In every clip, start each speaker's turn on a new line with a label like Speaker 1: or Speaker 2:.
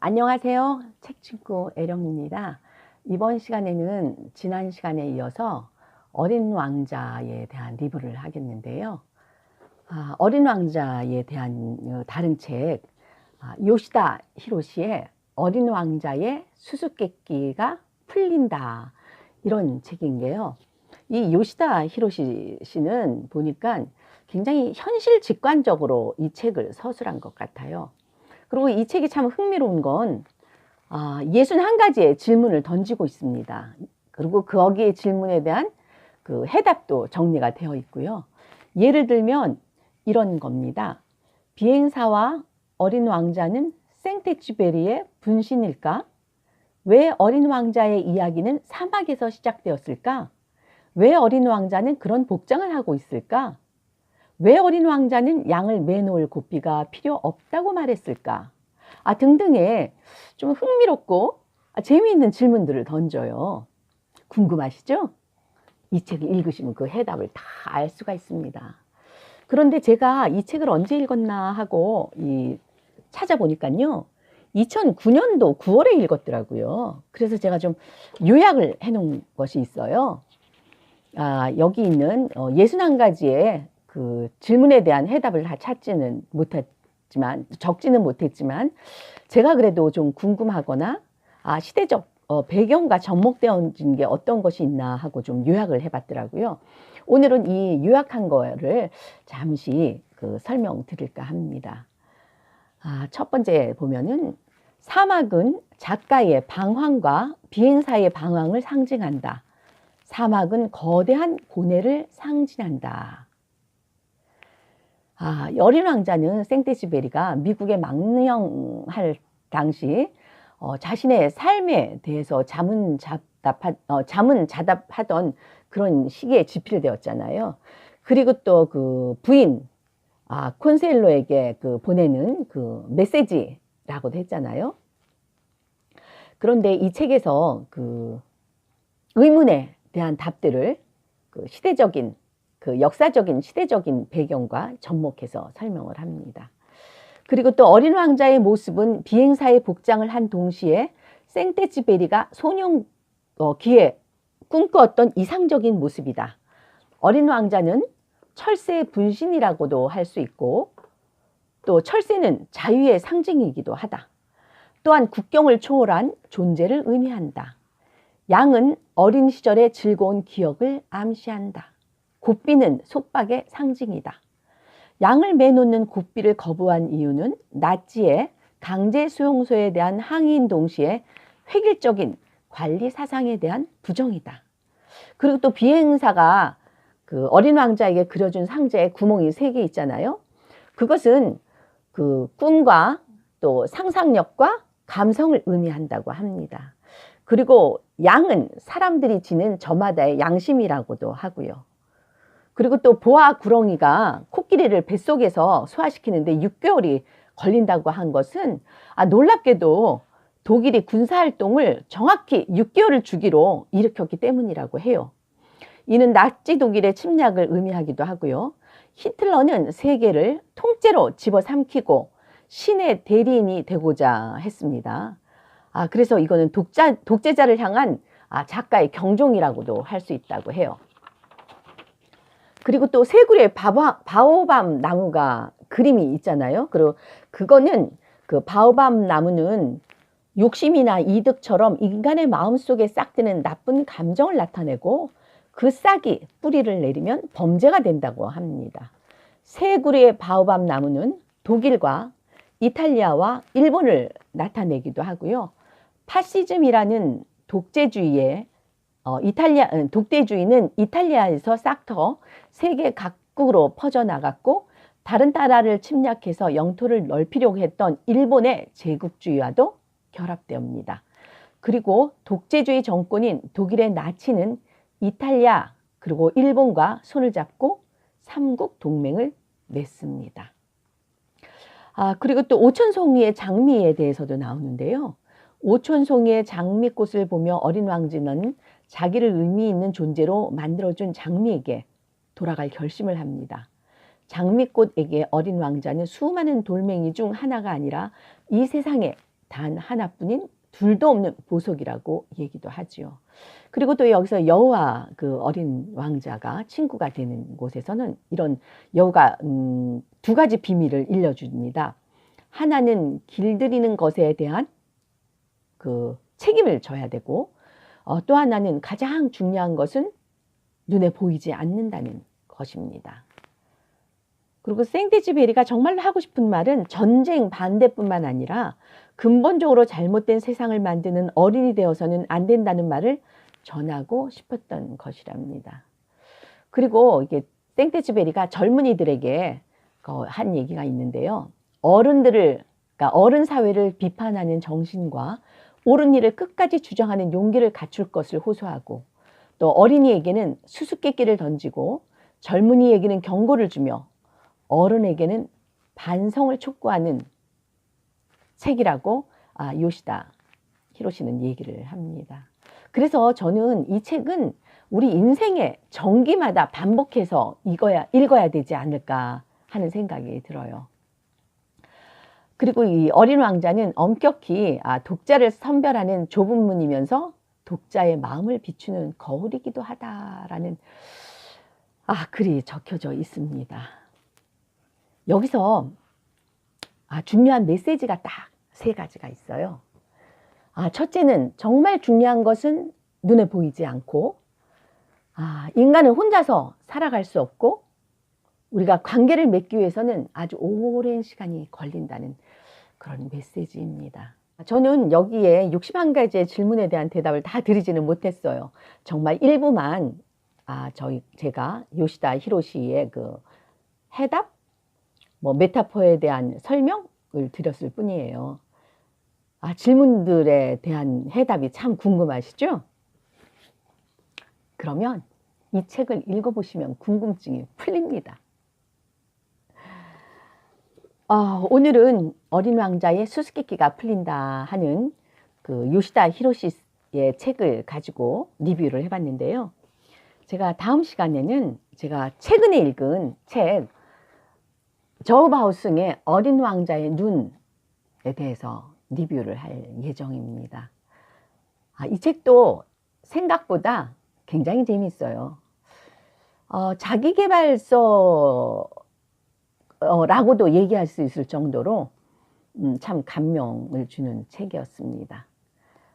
Speaker 1: 안녕하세요. 책친구 애령입니다. 이번 시간에는 지난 시간에 이어서 어린 왕자에 대한 리뷰를 하겠는데요. 아, 어린 왕자에 대한 어, 다른 책, 아, 요시다 히로시의 어린 왕자의 수수께끼가 풀린다. 이런 책인데요. 이 요시다 히로시 씨는 보니까 굉장히 현실 직관적으로 이 책을 서술한 것 같아요. 그리고 이 책이 참 흥미로운 건 아, 61가지의 질문을 던지고 있습니다. 그리고 거기에 질문에 대한 그 해답도 정리가 되어 있고요. 예를 들면 이런 겁니다. 비행사와 어린 왕자는 생테쥐베리의 분신일까? 왜 어린 왕자의 이야기는 사막에서 시작되었을까? 왜 어린 왕자는 그런 복장을 하고 있을까? 왜 어린 왕자는 양을 매놓을 고삐가 필요 없다고 말했을까? 아, 등등의 좀 흥미롭고 재미있는 질문들을 던져요. 궁금하시죠? 이 책을 읽으시면 그 해답을 다 알 수가 있습니다. 그런데 제가 이 책을 언제 읽었나 하고 이 찾아보니까요. 2009년도 9월에 읽었더라고요. 그래서 제가 좀 요약을 해 놓은 것이 있어요. 아, 여기 있는 61가지의 그 질문에 대한 해답을 다 찾지는 못했지만, 적지는 못했지만, 제가 그래도 좀 궁금하거나, 아, 시대적 어, 배경과 접목되어진 게 어떤 것이 있나 하고 좀 요약을 해봤더라고요. 오늘은 이 요약한 거를 잠시 그 설명 드릴까 합니다. 아, 첫 번째 보면은 사막은 작가의 방황과 비행사의 방황을 상징한다. 사막은 거대한 고뇌를 상징한다. 아, 어린 왕자는 생테시베리가 미국에 망령할 당시 어, 자신의 삶에 대해서 자문자답하, 어, 자문 자답하던 그런 시기에 집필되었잖아요. 그리고 또 그 부인 아, 콘셀로에게 그 보내는 그 메시지라고도 했잖아요. 그런데 이 책에서 그 의문에 대한 답들을 그 시대적인 그 역사적인 시대적인 배경과 접목해서 설명을 합니다. 그리고 또 어린 왕자의 모습은 비행사의 복장을 한 동시에 생테지베리가 소년 어, 기에 꿈꾸었던 이상적인 모습이다. 어린 왕자는 철새의 분신이라고도 할 수 있고 또 철새는 자유의 상징이기도 하다. 또한 국경을 초월한 존재를 의미한다. 양은 어린 시절의 즐거운 기억을 암시한다. 곱비는 속박의 상징이다. 양을 매놓는 곱비를 거부한 이유는 나치의 강제 수용소에 대한 항의인 동시에 획일적인 관리 사상에 대한 부정이다. 그리고 또 비행사가 그 어린 왕자에게 그려준 상자에 구멍이 세 개 있잖아요. 그것은 그 꿈과 또 상상력과 감성을 의미한다고 합니다. 그리고 양은 사람들이 지는 저마다의 양심이라고도 하고요. 그리고 또 보아 구렁이가 코끼리를 뱃속에서 소화시키는데 6개월이 걸린다고 한 것은 아, 놀랍게도 독일이 군사활동을 정확히 6개월을 주기로 일으켰기 때문이라고 해요. 이는 나치 독일의 침략을 의미하기도 하고요. 히틀러는 세계를 통째로 집어삼키고 신의 대리인이 되고자 했습니다. 아, 그래서 이거는 독자, 독재자를 향한 아, 작가의 경종이라고도 할 수 있다고 해요. 그리고 또 세구리의 바바, 바오밤 나무가 그림이 있잖아요. 그리고 그거는 그 바오밤 나무는 욕심이나 이득처럼 인간의 마음속에 싹드는 나쁜 감정을 나타내고 그 싹이 뿌리를 내리면 범죄가 된다고 합니다. 세구리의 바오밤 나무는 독일과 이탈리아와 일본을 나타내기도 하고요. 파시즘이라는 독재주의의 어, 이탈리아 음, 독재주의는 이탈리아에서 싹터 세계 각국으로 퍼져나갔고 다른 나라를 침략해서 영토를 넓히려고 했던 일본의 제국주의와도 결합되옵니다. 그리고 독재주의 정권인 독일의 나치는 이탈리아 그리고 일본과 손을 잡고 삼국 동맹을 맺습니다. 아, 그리고 또 오천송이의 장미에 대해서도 나오는데요. 오천송이의 장미꽃을 보며 어린 왕지는 자기를 의미 있는 존재로 만들어준 장미에게 돌아갈 결심을 합니다. 장미꽃에게 어린 왕자는 수많은 돌멩이 중 하나가 아니라 이 세상에 단 하나뿐인 둘도 없는 보석이라고 얘기도 하지요. 그리고 또 여기서 여우와 그 어린 왕자가 친구가 되는 곳에서는 이런 여우가 음, 두 가지 비밀을 일러줍니다. 하나는 길들이는 것에 대한 그 책임을 져야 되고 어, 또 하나는 가장 중요한 것은 눈에 보이지 않는다는 것입니다. 그리고 생데지베리가 정말로 하고 싶은 말은 전쟁 반대뿐만 아니라 근본적으로 잘못된 세상을 만드는 어린이 되어서는 안 된다는 말을 전하고 싶었던 것이랍니다. 그리고 이게 생테지베리가 젊은이들에게 그한 얘기가 있는데요. 어른들을 그러니까 어른 사회를 비판하는 정신과 옳은 일을 끝까지 주장하는 용기를 갖출 것을 호소하고 또 어린이에게는 수수께끼를 던지고 젊은이에게는 경고를 주며 어른에게는 반성을 촉구하는 책이라고 아, 요시다 히로시는 얘기를 합니다. 그래서 저는 이 책은 우리 인생의 정기마다 반복해서 읽어야, 읽어야 되지 않을까 하는 생각이 들어요. 그리고 이 어린 왕자는 엄격히 아, 독자를 선별하는 좁은 문이면서 독자의 마음을 비추는 거울이기도 하다라는 아, 글이 적혀져 있습니다. 여기서 아, 중요한 메시지가 딱 세 가지가 있어요. 아, 첫째는 정말 중요한 것은 눈에 보이지 않고, 아, 인간은 혼자서 살아갈 수 없고, 우리가 관계를 맺기 위해서는 아주 오랜 시간이 걸린다는 그런 메시지입니다. 저는 여기에 61가지의 질문에 대한 대답을 다 드리지는 못했어요. 정말 일부만, 아, 저희, 제가 요시다 히로시의 그 해답? 뭐, 메타포에 대한 설명을 드렸을 뿐이에요. 아, 질문들에 대한 해답이 참 궁금하시죠? 그러면 이 책을 읽어보시면 궁금증이 풀립니다. 어, 오늘은 어린 왕자의 수수께끼가 풀린다 하는 그 요시다 히로시의 책을 가지고 리뷰를 해봤는데요. 제가 다음 시간에는 제가 최근에 읽은 책 저우바우승의 어린 왕자의 눈에 대해서 리뷰를 할 예정입니다. 아, 이 책도 생각보다 굉장히 재밌어요. 어, 자기개발서 라고도 얘기할 수 있을 정도로 음, 참 감명을 주는 책이었습니다.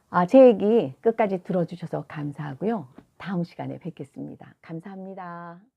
Speaker 1: 아, 제 얘기 끝까지 들어주셔서 감사하고요. 다음 시간에 뵙겠습니다. 감사합니다.